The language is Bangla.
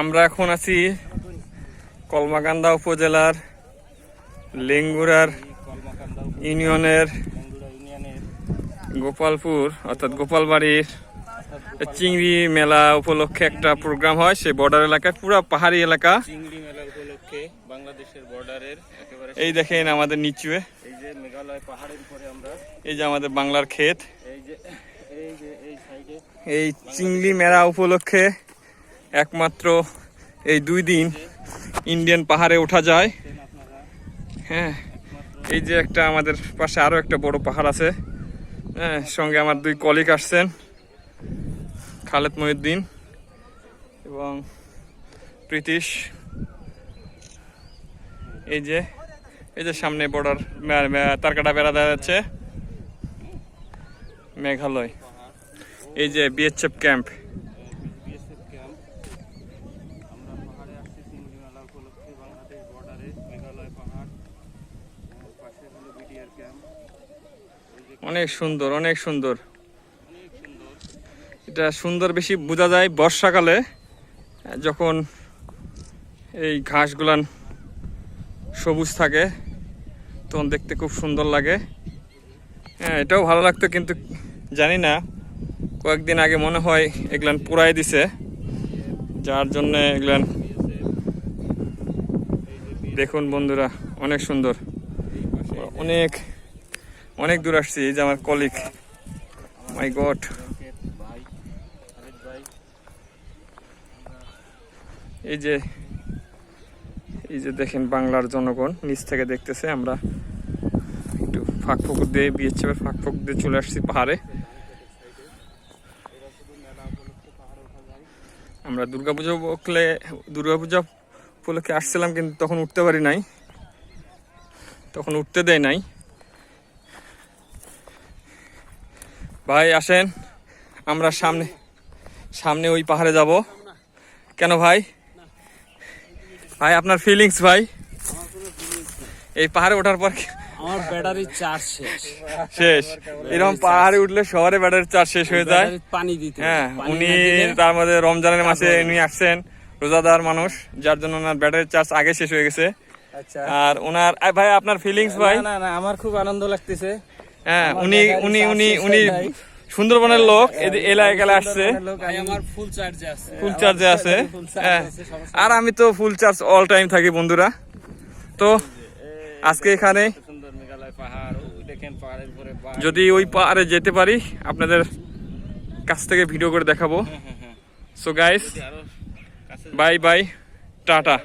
আমরা এখন আছি কলমাকান্দা উপজেলার লেঙ্গুরার ইউনিয়নের গোপালপুর অর্থাৎ গোপালবাড়ির চিংড়ি মেলা উপলক্ষে একটা প্রোগ্রাম হয়। সেই বর্ডার এলাকায় পুরো পাহাড়ি এলাকা। চিংড়ি মেলা উপলক্ষে বাংলাদেশের বর্ডারের এই দেখেন আমাদের নিচুয়ে। এই যে মেঘালয় পাহাড়ের উপরে আমরা এই যে আমাদের বাংলার ক্ষেত এই যে এই যে এই সাইডে এই চিংড়ি মেলা উপলক্ষে একমাত্র এই দুই দিন ইন্ডিয়ান পাহাড়ে ওঠা যায়। হ্যাঁ এই যে একটা আমাদের পাশে আরও একটা বড় পাহাড় আছে। হ্যাঁ সঙ্গে আমার দুই কলিগ আসছেন, খালেদ মহিউদ্দিন এবং প্রীতিশ। এই যে এই যে সামনে বর্ডার তারকাটা বেড়া দেওয়া যাচ্ছে। মেঘালয়। এই যে বিএচএফ ক্যাম্প অনেক সুন্দর অনেক সুন্দর। এটা সুন্দর বেশি বোঝা যায় বর্ষাকালে যখন এই ঘাসগুলান সবুজ থাকে তখন দেখতে খুব সুন্দর লাগে। হ্যাঁ এটাও ভালো লাগতো কিন্তু জানি না। কয়েকদিন আগে মনে হয় এগুলান পুরাই দিছে। যার জন্য এগুলান দেখুন বন্ধুরা, অনেক সুন্দর। অনেক অনেক দূর আসছি, এই যে আমার কলিগ মাই গড এই যে এই যে দেখেন বাংলার জনগণ, নিচ থেকে দেখতেছে আমরা। একটু ফাঁক ফোকর দিয়ে বিএচএফ এর ফাঁক ফোকর দিয়ে চলে আসছি পাহাড়ে। আমরা দুর্গাপুজো উপলক্ষে, দুর্গাপূজা উপলক্ষে আসছিলাম কিন্তু তখন উঠতে পারি নাই। তখন উঠতে দেয় নাই। ভাই, আসেন। আমরা সামনে সামনে ওই পাহাড়ে যাব। কেন ভাই? ভাই, আপনার ফিলিংস ভাই? এই পাহাড়ে ওঠার পর আমার ব্যাটারি চার্জ শেষ। শেষ। এরকম পাহাড়ে উঠলে শহরে ব্যাটারির চার্জ শেষ হয়ে যায়। পানি দিতে হ্যাঁ উনি তার মধ্যে রমজানের মাসে উনি আসছেন রোজাদার মানুষ যার জন্য ওনার ব্যাটারির চার্জ আগে শেষ হয়ে গেছে। আচ্ছা। আর ওনার ভাই আপনার ফিলিংস ভাই? না না আমার খুব আনন্দ লাগতেছে। হ্যাঁ উনি উনি উনি উনি সুন্দরবনের লোক এদি- এলাকায় গেলে আসছে। ফুল চার্জে আছে ফুল চার্জে আছে হ্যাঁ আর আমি তো ফুল চার্জ অল টাইম থাকি বন্ধুরা। তো আজকে এখানে পাহাড় ওই দেখেন পাহাড়ের উপরে যদি ওই পাহাড়ে যেতে পারি আপনাদের কাছ থেকে ভিডিও করে দেখাবো। So guys bye bye tata.